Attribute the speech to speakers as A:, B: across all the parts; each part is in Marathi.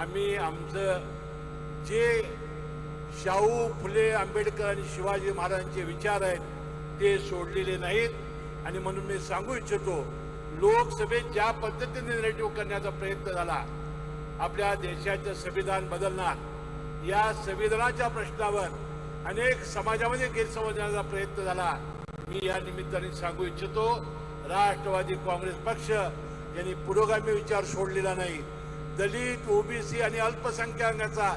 A: आम्ही आमचं जे शाहू फुले आंबेडकर आणि शिवाजी महाराजांचे विचार आहेत ते सोडलेले नाहीत. आणि म्हणून मी सांगू इच्छितो लोकसभेत ज्या पद्धतीने नेरेटिव्ह करण्याचा प्रयत्न झाला आपल्या देशाचं संविधान बदलणार या संविधानाच्या प्रश्नावर अनेक समाजामध्ये गैरसमजण्याचा प्रयत्न झाला मी या निमित्ताने सांगू इच्छितो राष्ट्रवादी काँग्रेस पक्ष यांनी पुरोगामी विचार सोडलेला नाही. दलित ओबीसी आणि अल्पसंख्याकांचा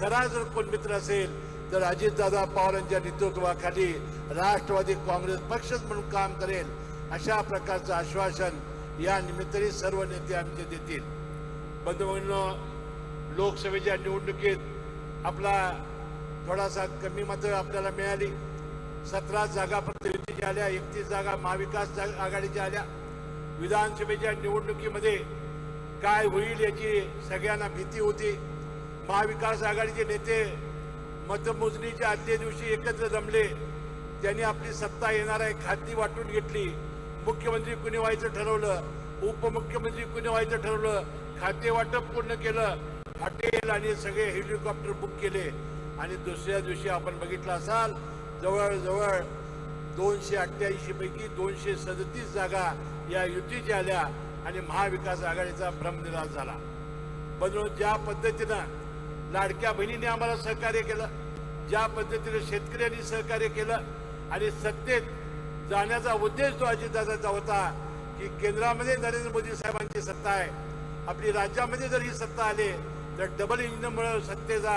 A: खरा जर कोण मित्र असेल तर अजितदादा पवारांच्या नेतृत्वाखाली राष्ट्रवादी काँग्रेस पक्षच म्हणून काम करेल अशा प्रकारचं आश्वासन या निमित्ताने सर्व नेते आमचे देतील. बंधूभगिनींनो लोकसभेच्या निवडणुकीत आपला थोडासा कमी मतं आपल्याला मिळाली. सतरा जागा फक्त युतीच्या आल्या एकतीस जागा महाविकास जा- आघाडीच्या आल्या. विधानसभेच्या निवडणुकीमध्ये काय होईल याची सगळ्यांना भीती होती. महाविकास आघाडीचे नेते मतमोजणीच्या आदल्या दिवशी एकत्र जमले. त्यांनी आपली सत्ता येणार आहे खाती वाटून घेतली. मुख्यमंत्री कुणी व्हायचं ठरवलं? उपमुख्यमंत्री कुणी व्हायचं ठरवलं? खाते वाटप पूर्ण केलं? हॉटेल आणि सगळे हेलिकॉप्टर बुक केले. आणि दुसऱ्या दिवशी आपण बघितलं असाल जवळजवळ दोनशे अठ्ठ्याऐंशी पैकी दोनशे सदतीस जागा या युतीच्या आल्या. आणि महाविकास आघाडीचा भ्रमनिराश झाला. म्हणून ज्या पद्धतीनं लाडक्या बहिणीने आम्हाला सहकार्य केलं ज्या पद्धतीने शेतकऱ्यांनी सहकार्य केलं आणि सत्तेत जाण्याचा उद्देश जो अजितदादाचा होता की केंद्रामध्ये नरेंद्र मोदी साहेबांची सत्ता आहे आपली राज्यामध्ये जर ही सत्ता आली तर डबल इंजिनमुळे सत्तेचा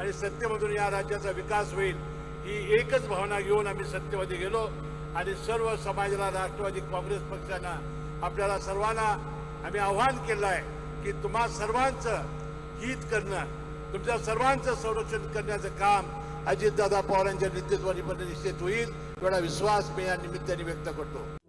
A: आणि सत्तेमधून या राज्याचा विकास होईल ही एकच भावना घेऊन आम्ही सत्तेमध्ये गेलो आणि सर्व समाजाला राष्ट्रवादी काँग्रेस पक्षानं आपल्याला सर्वांना आम्ही आव्हान केलं आहे की तुम्हा सर्वांचं हित करणं तुमच्या सर्वांचं संरक्षण करण्याचं काम अजितदादा पवारांच्या नेतृत्वाने निश्चित होईल एवढा विश्वास मी या निमित्ताने व्यक्त करतो.